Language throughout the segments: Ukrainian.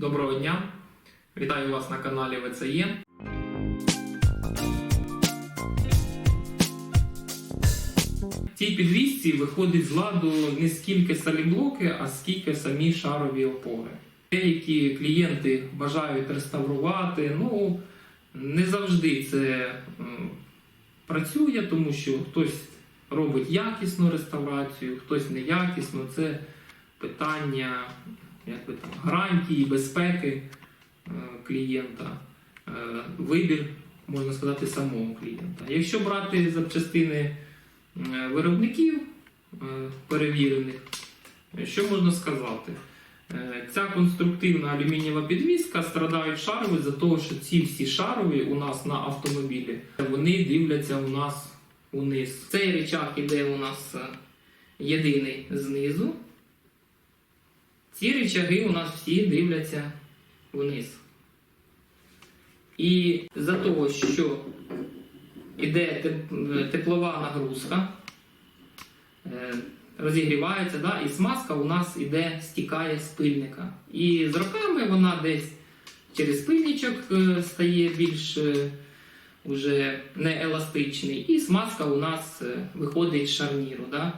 Доброго дня! Вітаю вас на каналі ВЦЄ. В цій підвісці виходить з ладу не скільки саліблоки, а скільки самі шарові опори. Деякі клієнти бажають реставрувати, ну не завжди це працює, тому що хтось робить якісну реставрацію, хтось неякісно. Це питання як би там, гарантії, безпеки е, клієнта, е, вибір, можна сказати, самого клієнта. Якщо брати запчастини е, виробників перевірених, що можна сказати? Ця конструктивна алюмінієва підвіска страдають шарові за того, що ці всі шарові у нас на автомобілі вони дивляться у нас униз. Цей речах іде у нас єдиний знизу. Ці речаги у нас всі дивляться вниз. І за того, що йде теплова нагрузка, е, розігрівається, да, і смазка у нас іде, стікає з пильника. І з роками вона десь через пильничок е, стає більш е, уже нееластичний, і смазка у нас виходить з шарніру. Да?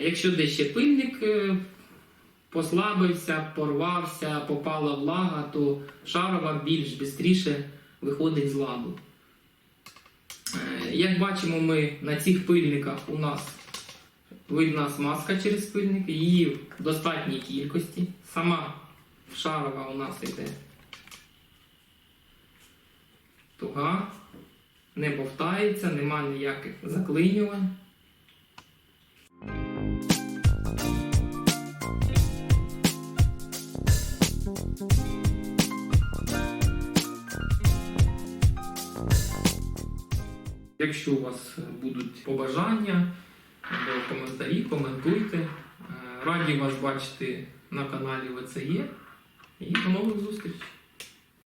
Якщо десь ще пильник послабився, порвався, попала влага, то шарова більш швидше виходить з ладу. Е, Як бачимо, ми на цих пильниках у нас видна смазка через пильник, її в достатній кількості. Сама шарова у нас йде туга, не бовтається, нема ніяких заклинювань. Якщо у вас будуть побажання або коментарі, коментуйте. Е, Раді вас бачити на каналі ВЦЄ. І до нових зустрічей!